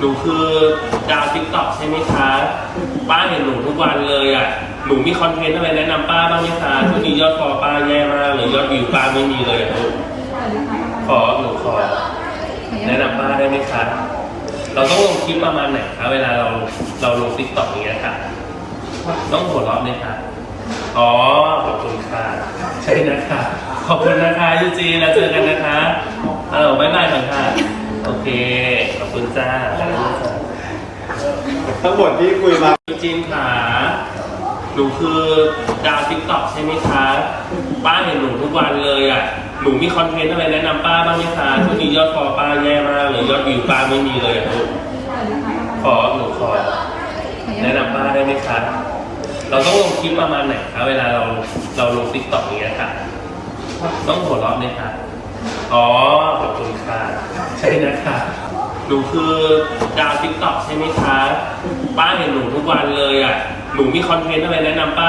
หนูคือดาวทิกตอกใช่ไหมคะ ป้าเห็นหนูทุกวันเลยอะ หนูมีคอนเทนต์อะไรแนะนำป้าบ้างไหมคะช่วงนี้ยอดฟอลป้าแย่มากเลยยอดวิวป้าไม่มีเลยอะลูกขอหนูขอ แนะนำป้าได้ไหมคะ เราต้องลงคลิปประมาณไหนคะเวลาเราเราลงทิกตอกอย่างเงี้ยค่ะ ต้องหัวเราะไหมคะอ๋อขอบคุณค่ะใช่นะคะ ขอบคุณนะคะยูจีแล้วเจอกันนะคะ เออบายบายก่อนค่ะ โอเค ขอบคุณจ้าขอบคุณจ้าทั้งหมดที่คุยมายูจีนค่ะหนูคือดาวทิกตอกใช่ไหมคะ ป้าเห็นหนูทุกวันเลยอะ หนูมีคอนเทนต์อะไรแนะนำป้าบ้างไหมคะช่วงนี้ยอดฟอลป้าแย่มากเลยยอดวิวป้าไม่มีเลยอะลูกขอหนูขอ แนะนำป้าได้ไหมคะ เราต้องลงคลิปประมาณไหนคะเวลาเราเราลงติ๊กต็อกอย่างเงี้ยค่ะ ต้องหัวเราะไหมคะอ๋อขอบคุณค่ะใช่นะคะ หนูคือดาวติ๊กต็อกใช่ไหมคะ ป้าเห็นหนูทุกวันเลยอะ หนูมีคอนเทนต์อะไรแนะนำป้า